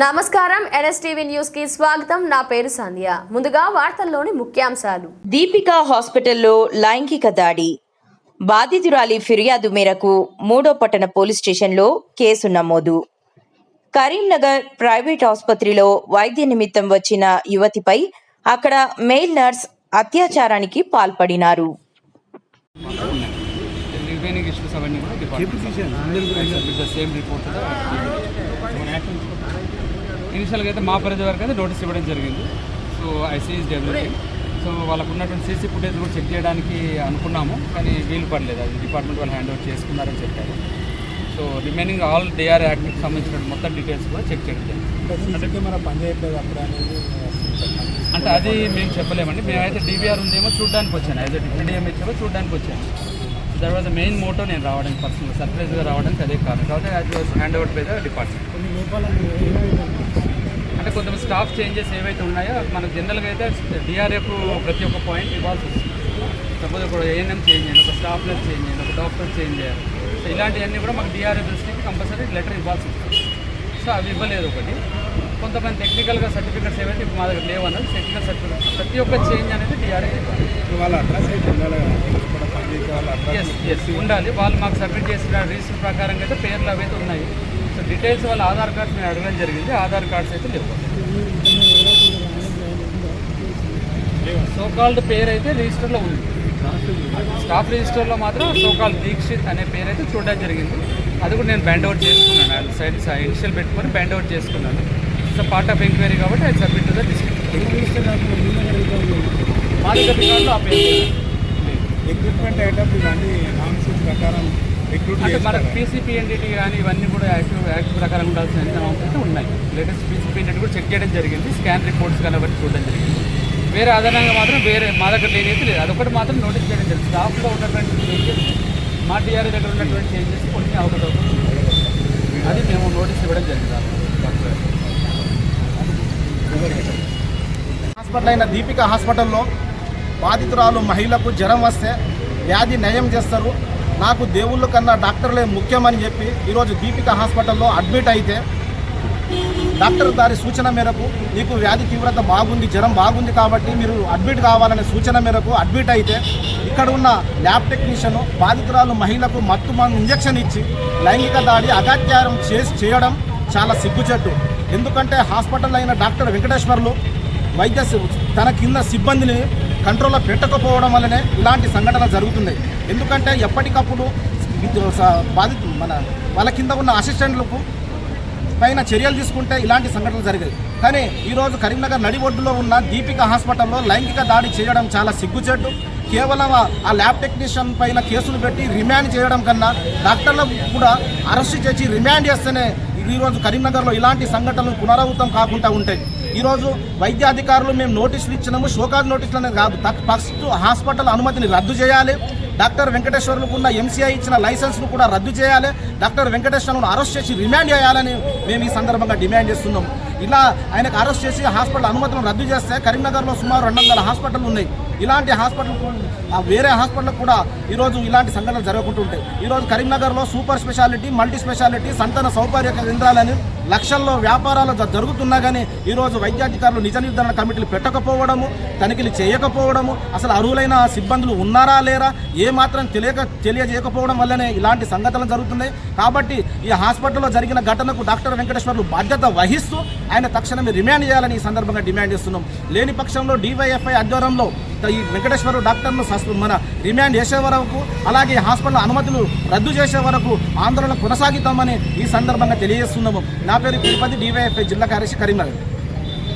నమస్కారం ఎన్ఎస్టీవీ న్యూస్కి స్వాగతం. నా పేరు సంధ్య. ముందుగా వార్తల్లోని ముఖ్యాంశాలు. దీపిక హాస్పిటల్లో లైంగిక దాడి. బాధితురాలి ఫిర్యాదు మేరకు మూడో పట్టణ పోలీస్ స్టేషన్లో కేసు నమోదు. కరీంనగర్ ప్రైవేట్ ఆసుపత్రిలో వైద్య నిమిత్తం వచ్చిన యువతిపై అక్కడ మెయిల్ నర్స్ అత్యాచారానికి పాల్పడినారు. సేమ్ రిపోర్ట్ ఇనిషియల్గా అయితే మా పరిధి వరకు అయితే నోటీస్ ఇవ్వడం జరిగింది. సో ఐసీఈస్ డెవలపింగ్ సో వాళ్ళకు ఉన్నటువంటి సీసీ ఫుటేజ్ కూడా చెక్ చేయడానికి అనుకున్నాము కానీ వీలు పడలేదు. అది డిపార్ట్మెంట్ వాళ్ళు హ్యాండ్ ఓవర్ చేసుకున్నారని చెప్పారు. సో రిమైనింగ్ ఆల్ డిఆర్ యాక్ట్కి సంబంధించిన మొత్తం డీటెయిల్స్ కూడా చెక్ చేయడం జరిగింది. అంటే అది మేము చెప్పలేమండి. మేమైతే డీవీఆర్ ఉందేమో చూడడానికి వచ్చాను. యాజ్ డిఎంహెచ్ఓ చూడడానికి వచ్చాను. దట్ వాజ్ మెయిన్ మోటో నేను రావడానికి పర్సనల్ సర్ప్రైజ్గా రావడానికి అదే కారణం. కాబట్టి అది was hand over by the department అంటే కొంతమంది స్టాఫ్ చేంజెస్ ఏవైతే ఉన్నాయో మనకు జనరల్గా అయితే డిఆర్ఎఫ్ ప్రతి ఒక్క పాయింట్ ఇవ్వాల్సి వస్తుంది సపోజ్ ఒక ఏఎన్ఎం చేంజ్ చేయండి ఒక స్టాఫ్ నర్స్ చేంజ్ చేయండి ఒక డాక్టర్ చేంజ్ చేయాలి. సో ఇలాంటివన్నీ కూడా మాకు డిఆర్ఎఫ్ దృష్టికి కంపల్సరీ లెటర్ ఇవ్వాల్సి వస్తుంది సో అవి ఇవ్వలేదు ఒకటి. కొంతమంది టెక్నికల్గా సర్టిఫికెట్స్ ఏవైతే ఇప్పుడు మా దగ్గర లేవు అన్నది టెక్నికల్ సర్టిఫికెట్ ప్రతి ఒక్క చేంజ్ అనేది డిఆర్ఏ ఇవ్వాలి. అడ్రస్ అయితే ఎస్ ఎస్ ఉండాలి. వాళ్ళు మాకు సబ్మిట్ చేసిన రిజిస్టర్ ప్రకారంగా అయితే పేర్లు అవైతే ఉన్నాయి. సో డీటెయిల్స్ వాళ్ళ ఆధార్ కార్డ్స్ మేము అడగడం జరిగింది. ఆధార్ కార్డ్స్ అయితే లేవు. సోకాల్డ్ పేరు అయితే రిజిస్టర్లో ఉంది. స్టాఫ్ రిజిస్టర్లో మాత్రం సోకాల్డ్ దీక్షిత్ అనే పేరు అయితే చూడడం జరిగింది. అది కూడా నేను బ్యాండ్ అవుట్ చేసుకున్నాను. సైడ్ ఇనిషియల్ పెట్టుకొని బ్యాండ్ అవుట్ చేసుకున్నాను. సో పార్ట్ ఆఫ్ ఎంక్వైరీ కాబట్టి అది సబ్మిట్ టు ద డిస్ట్రిక్ట్ రికార్డులో ఆ పేరు. ఎక్విప్మెంట్ ఐటమ్ ఇవన్నీ నామ్స్ ప్రకారం రిక్రూట్ అంటే మనకు చేస్తారు పీసీపీఎన్డీటీ కానీ ఇవన్నీ కూడా యాక్టివ్ యాక్ట్ ప్రకారం ఉండాల్సిన అమౌంట్ అయితే ఉన్నాయి. లేటెస్ట్ పీసీపీఎన్డీటీ కూడా చెక్ చేయడం జరిగింది. స్కాన్ రిపోర్ట్స్ కానీ అవన్నీ చూడడం జరిగింది. వేరే అదనంగా మాత్రం వేరే మా దగ్గర లేని అయితే లేదు. అదొకటి మాత్రం నోటీస్ చేయడం జరిగింది. స్టాఫ్లో ఉన్నటువంటి చేంజెస్ మా డిఆర్ఏ దగ్గర ఉన్నటువంటి చేంజెస్ కొన్ని అవకతవకలు అది మేము నోటీస్ ఇవ్వడం జరిగింది. హాస్పిటల్ అయిన దీపిక హాస్పిటల్లో బాధితురాలు మహిళకు జ్వరం వస్తే వ్యాధి నయం చేస్తారు. నాకు దేవుళ్ళ కన్నా డాక్టర్లే ముఖ్యమని చెప్పి ఈరోజు దీపిక హాస్పిటల్లో అడ్మిట్ అయితే డాక్టర్ గారి సూచన మేరకు నీకు వ్యాధి తీవ్రత బాగుంది జ్వరం బాగుంది కాబట్టి మీరు అడ్మిట్ కావాలనే సూచన మేరకు అడ్మిట్ అయితే ఇక్కడ ఉన్న ల్యాబ్ టెక్నీషియన్ బాధితురాలు మహిళకు మత్తు మందు ఇంజెక్షన్ ఇచ్చి లైంగిక దాడి అగాత్యారం చేసి చేయడం చాలా సిగ్గుచెట్టు ఎందుకంటే హాస్పిటల్ అయిన డాక్టర్ వెంకటేశ్వర్లు వైద్య తన కింద సిబ్బందిని కంట్రోల్లో పెట్టకపోవడం వల్లనే ఇలాంటి సంఘటన జరుగుతుంది ఎందుకంటే ఎప్పటికప్పుడు విద్యు- బాధితు మన వాళ్ళ కింద ఉన్న అసిస్టెంట్లకు పైన చర్యలు తీసుకుంటే ఇలాంటి సంఘటనలు జరిగాయి. కానీ ఈరోజు కరీంనగర్ నడి ఒడ్డులో ఉన్న దీపిక హాస్పిటల్లో లైంగిక దాడి చేయడం చాలా సిగ్గుచేటు. కేవలం ఆ- ఆ ల్యాబ్ టెక్నీషియన్ పైన కేసులు పెట్టి రిమాండ్ చేయడం కన్నా డాక్టర్లకు కూడా అరెస్ట్ చేసి రిమాండ్ చేస్తేనే ఈరోజు కరీంనగర్లో ఇలాంటి సంఘటనలు పునరావృతం కాకుండా ఉంటాయి. ఈరోజు వైద్య అధికారులు మేము నోటీసులు ఇచ్చినాము. షోకాజ్ నోటీసులు అనేది కాదు. ఫస్ట్ హాస్పిటల్ అనుమతిని రద్దు చేయాలి. డాక్టర్ వెంకటేశ్వర్లకు ఉన్న ఎంసీఐ ఇచ్చిన లైసెన్స్ను కూడా రద్దు చేయాలి. డాక్టర్ వెంకటేశ్వరను అరెస్ట్ చేసి రిమాండ్ చేయాలని మేము ఈ సందర్భంగా డిమాండ్ చేస్తున్నాం ఇలా ఆయనకు అరెస్ట్ చేసి హాస్పిటల్ అనుమతులను రద్దు చేస్తే కరీంనగర్లో సుమారు రెండు వందల హాస్పిటల్ ఉన్నాయి. ఇలాంటి హాస్పిటల్ వేరే హాస్పిటల్ కూడా ఈరోజు ఇలాంటి సంఘటనలు జరగకుండా ఉంటాయి. ఈరోజు కరీంనగర్లో సూపర్ స్పెషాలిటీ మల్టీ స్పెషాలిటీ సంతాన సౌకర్య కేంద్రాలని లక్షల్లో వ్యాపారాలు జ- జరుగుతున్నా కానీ ఈరోజు వైద్యాధికారులు నిజ నిర్ధారణ కమిటీలు పెట్టకపోవడము తనిఖీలు చేయకపోవడము అసలు అర్హులైన సిబ్బందులు ఉన్నారా లేరా ఏ మాత్రం తెలియక తెలియజేయకపోవడం వల్లనే ఇలాంటి సంఘటనలు జరుగుతున్నాయి. కాబట్టి ఈ హాస్పిటల్లో జరిగిన ఘటనకు డాక్టర్ వెంకటేశ్వర్లు బాధ్యత వహిస్తూ ఆయన తక్షణమే రిమాండ్ చేయాలని ఈ సందర్భంగా డిమాండ్ చేస్తున్నాం. లేని పక్షంలో డివైఎఫ్ఐ ఆధ్వర్యంలో ఈ వెంకటేశ్వర డాక్టర్ను మన రిమాండ్ చేసే వరకు అలాగే హాస్పిటల్ అనుమతులు రద్దు చేసే వరకు ఆందోళన కొనసాగిద్దామని ఈ సందర్భంగా తెలియజేస్తున్నాము. నా పేరు తిరుపతి డివైఎఫ్ఐ జిల్లా కార్యదర్శి కరీంనగర్.